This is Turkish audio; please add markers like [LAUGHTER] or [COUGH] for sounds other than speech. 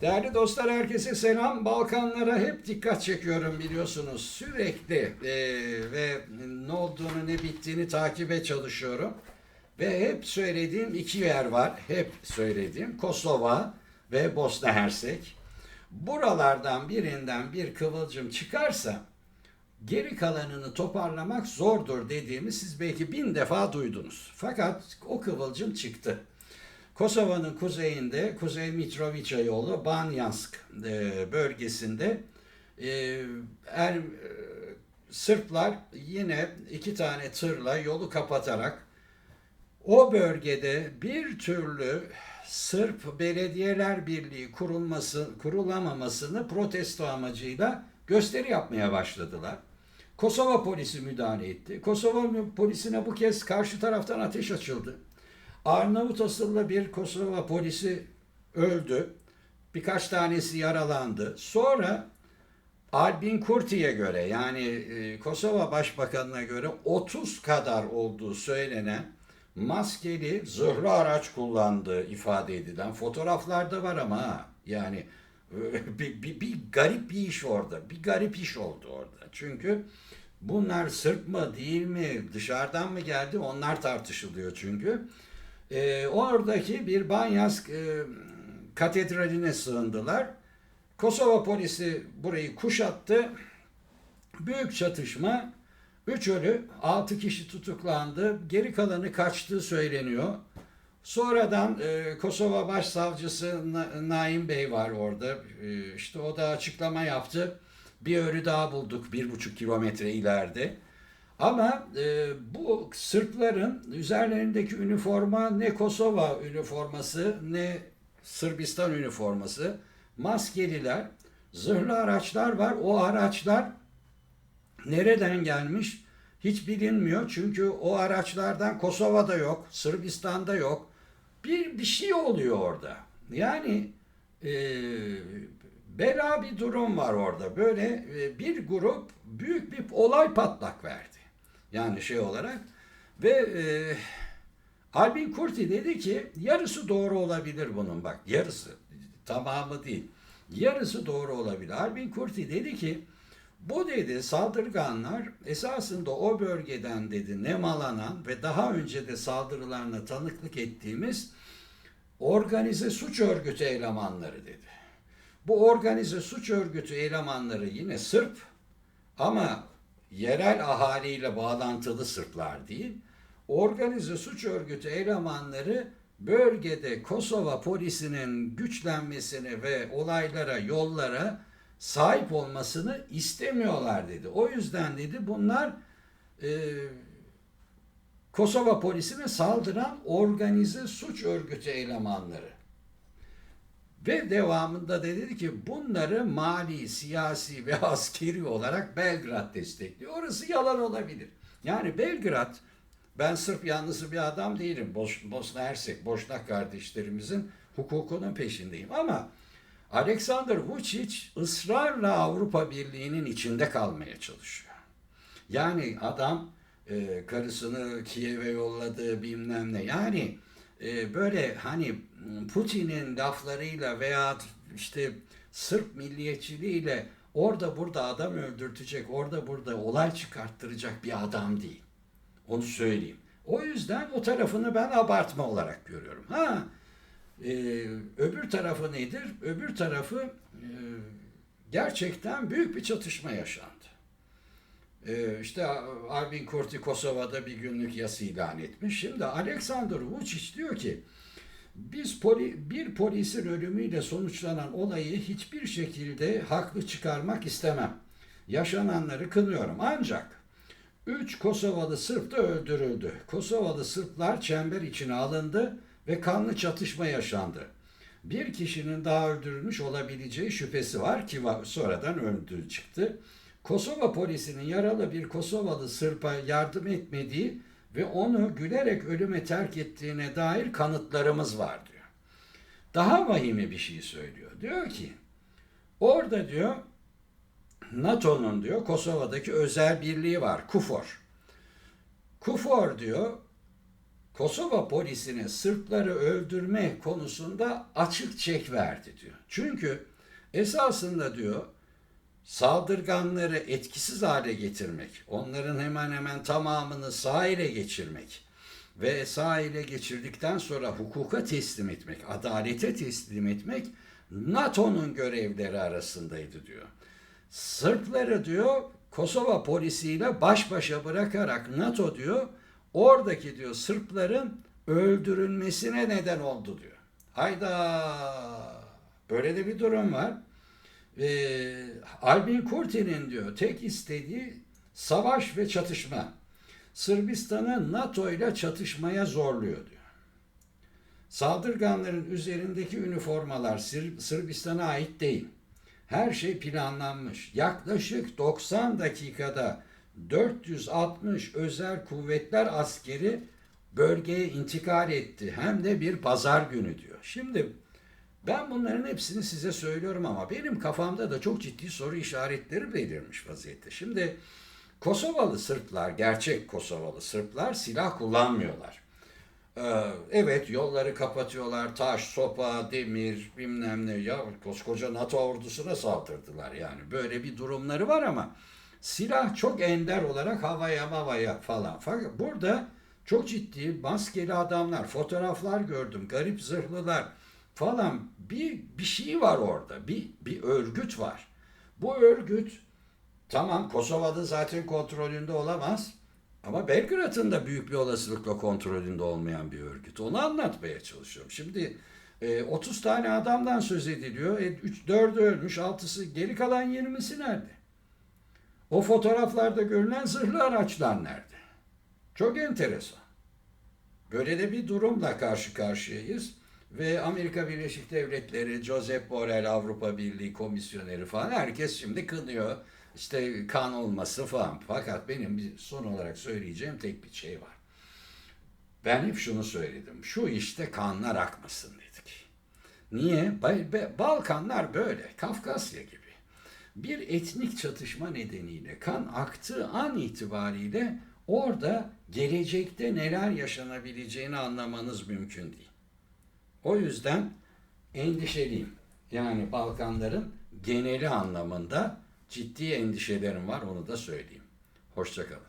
Değerli dostlar herkese selam. Balkanlara hep dikkat çekiyorum biliyorsunuz. Sürekli e, ve ne olduğunu ne bittiğini takibe çalışıyorum. Ve hep söylediğim iki yer var. Hep söylediğim Kosova ve Bosna Hersek. Buralardan birinden bir kıvılcım çıkarsa geri kalanını toparlamak zordur dediğimi siz belki bin defa duydunuz. Fakat o kıvılcım çıktı. Kosova'nın kuzeyinde Kuzey Mitrovica yolu Banyansk e, bölgesinde e, er, e, Sırplar yine iki tane tırla yolu kapatarak o bölgede bir türlü Sırp Belediyeler Birliği kurulması kurulamamasını protesto amacıyla gösteri yapmaya başladılar. Kosova polisi müdahale etti. Kosova polisine bu kez karşı taraftan ateş açıldı. Arnavut asıllı bir Kosova polisi öldü. Birkaç tanesi yaralandı. Sonra Albin Kurti'ye göre yani e, Kosova Başbakanı'na göre 30 kadar olduğu söylenen maskeli zırhlı araç kullandığı ifade edilen fotoğraflarda var ama yani e, [LAUGHS] bir, bir, bir garip bir iş orada. Bir garip iş oldu orada. Çünkü bunlar Sırp mı değil mi dışarıdan mı geldi onlar tartışılıyor çünkü. E, oradaki bir Banyask e, katedraline sığındılar. Kosova polisi burayı kuşattı. Büyük çatışma. Üç ölü, altı kişi tutuklandı. Geri kalanı kaçtığı söyleniyor. Sonradan e, Kosova Başsavcısı Na- Naim Bey var orada. E, işte o da açıklama yaptı. Bir ölü daha bulduk bir buçuk kilometre ileride. Ama e, bu Sırpların üzerlerindeki üniforma ne Kosova üniforması ne Sırbistan üniforması. Maskeliler, zırhlı araçlar var. O araçlar nereden gelmiş hiç bilinmiyor. Çünkü o araçlardan Kosova'da yok, Sırbistan'da yok. Bir bir şey oluyor orada. Yani e, bela bir durum var orada. Böyle e, bir grup büyük bir olay patlak verdi. Yani şey olarak ve e, Albin Kurti dedi ki yarısı doğru olabilir bunun bak yarısı tamamı değil. Yarısı doğru olabilir. Albin Kurti dedi ki bu dedi saldırganlar esasında o bölgeden dedi nemalanan ve daha önce de saldırılarına tanıklık ettiğimiz organize suç örgütü elemanları dedi. Bu organize suç örgütü elemanları yine Sırp ama yerel ahaliyle bağlantılı Sırplar değil. Organize suç örgütü elemanları bölgede Kosova polisinin güçlenmesini ve olaylara, yollara sahip olmasını istemiyorlar dedi. O yüzden dedi bunlar e, Kosova polisine saldıran organize suç örgütü elemanları. Ve devamında da dedi ki bunları mali, siyasi ve [LAUGHS] askeri olarak Belgrad destekliyor. Orası yalan olabilir. Yani Belgrad, ben Sırp yanlısı bir adam değilim. Bos Bosna Hersek, Boşnak kardeşlerimizin hukukunun peşindeyim. Ama Alexander Vučić ısrarla Avrupa Birliği'nin içinde kalmaya çalışıyor. Yani adam e, karısını Kiev'e yolladı bilmem ne. Yani e, böyle hani Putin'in laflarıyla veya işte Sırp milliyetçiliğiyle orada burada adam öldürtecek, orada burada olay çıkarttıracak bir adam değil. Onu söyleyeyim. O yüzden o tarafını ben abartma olarak görüyorum. Ha, e, öbür tarafı nedir? Öbür tarafı e, gerçekten büyük bir çatışma yaşandı. E, işte Albin Kurti Kosova'da bir günlük yas ilan etmiş. Şimdi Alexander Vučić diyor ki biz poli, bir polisin ölümüyle sonuçlanan olayı hiçbir şekilde haklı çıkarmak istemem. Yaşananları kınıyorum. Ancak üç Kosovalı Sırp da öldürüldü. Kosovalı Sırplar çember içine alındı ve kanlı çatışma yaşandı. Bir kişinin daha öldürülmüş olabileceği şüphesi var ki sonradan öldüğü çıktı. Kosova polisinin yaralı bir Kosovalı Sırp'a yardım etmediği ve onu gülerek ölüme terk ettiğine dair kanıtlarımız var diyor. Daha vahimi bir şey söylüyor. Diyor ki orada diyor NATO'nun diyor Kosova'daki özel birliği var. KUFOR. KUFOR diyor Kosova polisine Sırpları öldürme konusunda açık çek verdi diyor. Çünkü esasında diyor saldırganları etkisiz hale getirmek, onların hemen hemen tamamını sağ ele geçirmek ve sağ ele geçirdikten sonra hukuka teslim etmek, adalete teslim etmek NATO'nun görevleri arasındaydı diyor. Sırpları diyor Kosova polisiyle baş başa bırakarak NATO diyor oradaki diyor Sırpların öldürülmesine neden oldu diyor. Hayda böyle de bir durum var. Ee, Albin Kurti'nin diyor tek istediği savaş ve çatışma. Sırbistan'ı NATO ile çatışmaya zorluyor diyor. Saldırganların üzerindeki üniformalar Sır- Sırbistan'a ait değil. Her şey planlanmış. Yaklaşık 90 dakikada 460 özel kuvvetler askeri bölgeye intikal etti. Hem de bir pazar günü diyor. Şimdi ben bunların hepsini size söylüyorum ama benim kafamda da çok ciddi soru işaretleri belirmiş vaziyette. Şimdi Kosovalı Sırplar, gerçek Kosovalı Sırplar silah kullanmıyorlar. Ee, evet yolları kapatıyorlar. Taş, sopa, demir, bilmem ne. Ya koskoca NATO ordusuna saldırdılar yani. Böyle bir durumları var ama silah çok ender olarak havaya mavaya falan. Fakat burada çok ciddi maskeli adamlar, fotoğraflar gördüm. Garip zırhlılar falan. Bir, bir şey var orada. Bir, bir örgüt var. Bu örgüt Tamam Kosova'da zaten kontrolünde olamaz. Ama Belgrad'ın da büyük bir olasılıkla kontrolünde olmayan bir örgüt. Onu anlatmaya çalışıyorum. Şimdi e, 30 tane adamdan söz ediliyor. E, 3 4'ü ölmüş, 6'sı geri kalan 20'si nerede? O fotoğraflarda görülen zırhlı araçlar nerede? Çok enteresan. Böyle de bir durumla karşı karşıyayız. Ve Amerika Birleşik Devletleri, Josep Borrell, Avrupa Birliği komisyoneri falan herkes şimdi kınıyor. İşte kan olması falan. Fakat benim son olarak söyleyeceğim tek bir şey var. Ben hep şunu söyledim. Şu işte kanlar akmasın dedik. Niye? Ba- Ba- Balkanlar böyle. Kafkasya gibi. Bir etnik çatışma nedeniyle kan aktığı an itibariyle orada gelecekte neler yaşanabileceğini anlamanız mümkün değil. O yüzden endişeliyim. Yani Balkanların geneli anlamında ciddi endişelerim var onu da söyleyeyim. Hoşçakalın.